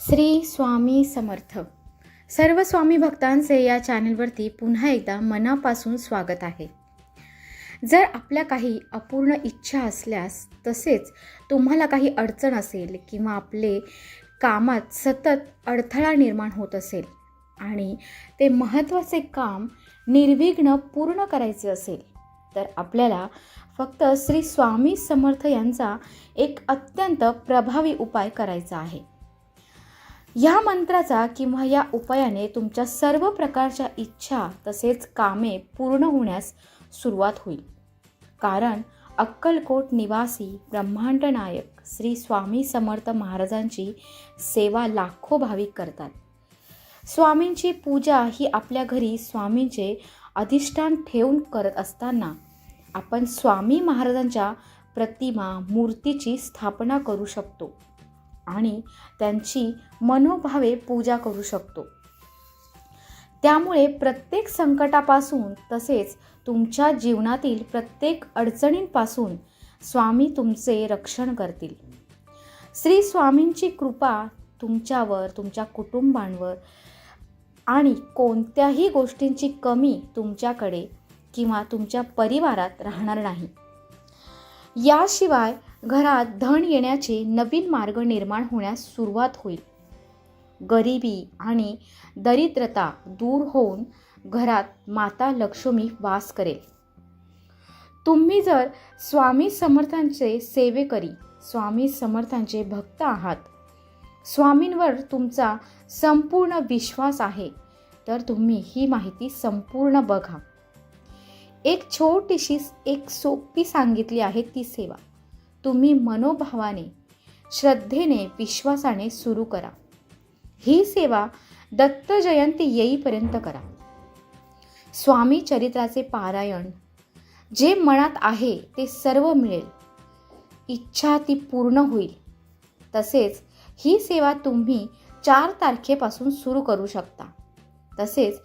श्री स्वामी समर्थ. सर्व स्वामी भक्तांचे या चॅनलवरती पुन्हा एकदा मनापासून स्वागत आहे. जर आपल्या काही अपूर्ण इच्छा असल्यास तसेच तुम्हाला काही अडचण असेल किंवा आपले कामात सतत अडथळा निर्माण होत असेल आणि ते महत्त्वाचे काम निर्विघ्न पूर्ण करायचे असेल तर आपल्याला फक्त श्री स्वामी समर्थ यांचा एक अत्यंत प्रभावी उपाय करायचा आहे. या मंत्राचा किंवा या उपायाने तुमच्या सर्व प्रकारच्या इच्छा तसेच कामे पूर्ण होण्यास सुरुवात होईल. कारण अक्कलकोट निवासी ब्रह्मांड नायक श्री स्वामी समर्थ महाराजांची सेवा लाखो भाविक करतात. स्वामींची पूजा ही आपल्या घरी स्वामींचे अधिष्ठान ठेवून करत असताना आपण स्वामी महाराजांच्या प्रतिमा मूर्तीची स्थापना करू शकतो. आणि त्यांची मनोभावे पूजा करू शकतो. त्यामुळे प्रत्येक संकटापासून तसेच तुमच्या जीवनातील प्रत्येक अडचणींपासून स्वामी तुमचे रक्षण करतील. श्री स्वामींची कृपा तुमच्यावर तुमच्या कुटुंबांवर आणि कोणत्याही गोष्टींची कमी तुमच्याकडे किंवा तुमच्या परिवारात राहणार नाही. याशिवाय घरात धन येण्याचे नवीन मार्ग निर्माण होण्यास सुरुवात होईल. गरिबी आणि दरिद्रता दूर होऊन घरात माता लक्ष्मी वास करेल. तुम्ही जर स्वामी समर्थांचे सेवेकरी स्वामी समर्थांचे भक्त आहात स्वामींवर तुमचा संपूर्ण विश्वास आहे तर तुम्ही ही माहिती संपूर्ण बघा. एक छोटीशी एक सोपी सांगितली आहे ती सेवा. तुम्ही मनोभावाने श्रद्धेने विश्वासाने सुरू करा. ही सेवा दत्त जयंती येईपर्यंत करा. स्वामी चरित्राचे पारायण जे मनात आहे ते सर्व मिळेल. इच्छा ती पूर्ण होईल. तसेच ही सेवा तुम्ही चार तारखेपासून सुरू करू शकता. तसेच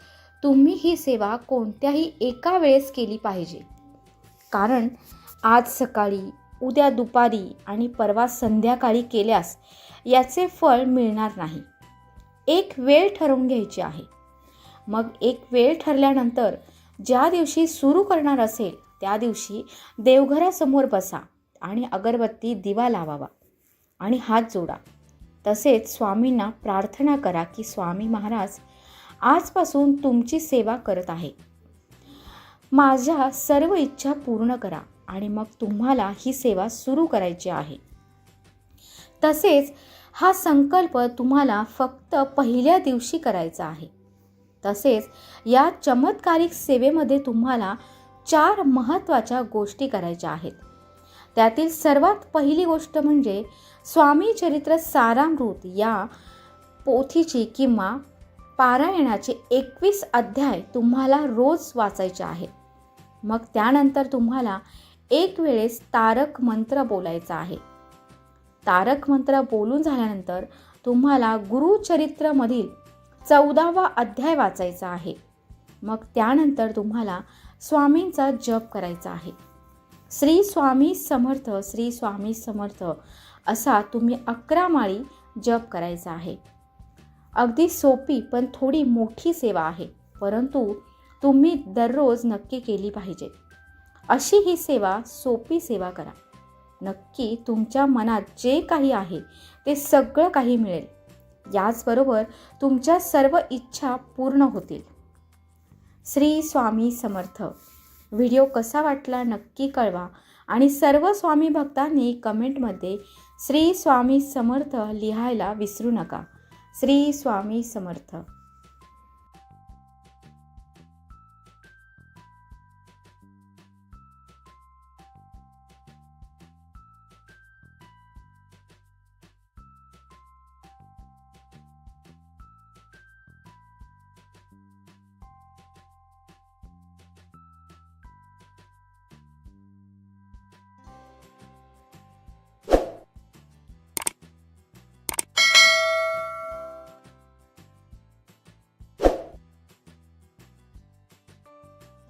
तुम्ही ही सेवा कोणत्याही एका वेळेस केली पाहिजे. कारण आज सकाळी उद्या दुपारी आणि परवा संध्याकाळी केल्यास याचे फळ मिळणार नाही. एक वेळ ठरवून घ्यायची आहे. मग एक वेळ ठरल्यानंतर ज्या दिवशी सुरू करणार असेल त्या दिवशी देवघरासमोर बसा आणि अगरबत्ती दिवा लावावा आणि हात जोडा. तसेच स्वामींना प्रार्थना करा की स्वामी महाराज आजपासून तुमची सेवा करत आहे. माझ्या सर्व इच्छा पूर्ण करा आणि मग तुम्हाला ही सेवा सुरू करायची आहे. तसेच हा संकल्प तुम्हाला फक्त पहिल्या दिवशी करायचा आहे. तसेच या चमत्कारिक सेवेमध्ये तुम्हाला चार महत्त्वाच्या गोष्टी करायच्या आहेत. त्यातील सर्वात पहिली गोष्ट म्हणजे स्वामी चरित्र सारामृत या पोथीची किंवा पारायणाचे एकवीस अध्याय तुम्हाला रोज वाचायचे आहेत. मग त्यानंतर तुम्हाला एक वेळेस तारक मंत्र बोलायचा आहे. तारक मंत्र बोलून झाल्यानंतर तुम्हाला गुरुचरित्रमधील चौदावा अध्याय वाचायचा आहे. मग त्यानंतर तुम्हाला स्वामींचा जप करायचा आहे. श्री स्वामी समर्थ श्री स्वामी समर्थ असा तुम्ही अकरा माळी जप करायचा आहे. अगदी सोपी पण थोडी मोठी सेवा आहे परंतु तुम्ही दररोज नक्की केली पाहिजे. अशी ही सेवा सोपी सेवा करा. नक्की तुमच्या मनात जे काही आहे ते सगळं काही मिळेल. याचबरोबर तुमच्या सर्व इच्छा पूर्ण होतील. श्री स्वामी समर्थ. व्हिडिओ कसा वाटला नक्की कळवा आणि सर्व स्वामी भक्तांनी कमेंटमध्ये श्री स्वामी समर्थ लिहायला विसरू नका. श्री स्वामी समर्थ.